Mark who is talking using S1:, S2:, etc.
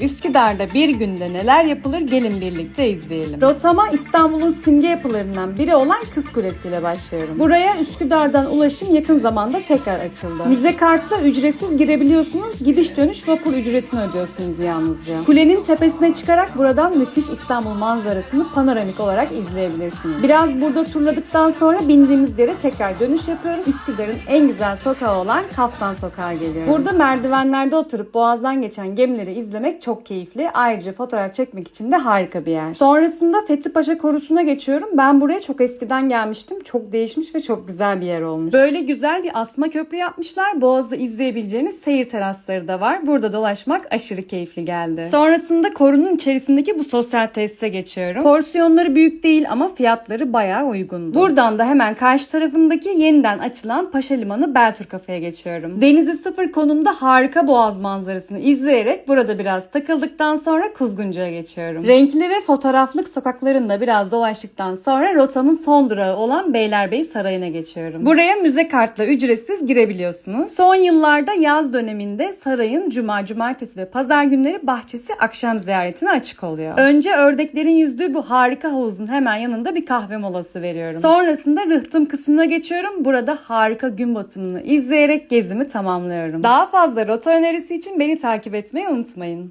S1: Üsküdar'da bir günde neler yapılır gelin birlikte izleyelim. Rotama İstanbul'un simge yapılarından biri olan Kız Kulesi ile başlıyorum. Buraya Üsküdar'dan ulaşım yakın zamanda tekrar açıldı. Müze kartla ücretsiz girebiliyorsunuz. Gidiş dönüş vapur ücretini ödüyorsunuz yalnızca. Kulenin tepesine çıkarak buradan müthiş İstanbul manzarasını panoramik olarak izleyebilirsiniz. Biraz burada turladıktan sonra bindiğimiz yere tekrar dönüş yapıyoruz. Üsküdar'ın en güzel sokağı olan Kaftan Sokağı geliyor. Burada merdivenlerde oturup boğazdan geçen gemileri izlemek çok keyifli. Ayrıca fotoğraf çekmek için de harika bir yer. Sonrasında Fethi Paşa Korusu'na geçiyorum. Ben buraya çok eskiden gelmiştim. Çok değişmiş ve çok güzel bir yer olmuş. Böyle güzel bir asma köprü yapmışlar. Boğaz'da izleyebileceğiniz seyir terasları da var. Burada dolaşmak aşırı keyifli geldi. Sonrasında korunun içerisindeki bu sosyal tesise geçiyorum. Porsiyonları büyük değil ama fiyatları bayağı uygundu. Buradan da hemen karşı tarafındaki yeniden açılan Paşa Limanı Beltur Kafe'ye geçiyorum. Denize sıfır konumda harika boğaz manzarasını izleyerek burada biraz takıldıktan sonra Kuzguncu'ya geçiyorum. Renkli ve fotoğraflık sokaklarında biraz dolaştıktan sonra rotamın son durağı olan Beylerbeyi Sarayı'na geçiyorum. Buraya müze kartla ücretsiz girebiliyorsunuz. Son yıllarda yaz döneminde sarayın cuma, cumartesi ve pazar günleri bahçesi akşam ziyaretine açık oluyor. Önce ördeklerin yüzdüğü bu harika havuzun hemen yanında bir kahve molası veriyorum. Sonrasında rıhtım kısmına geçiyorum. Burada harika gün batımını izleyerek gezimi tamamlıyorum. Daha fazla rota önerisi için beni takip etmeyi unutmayın.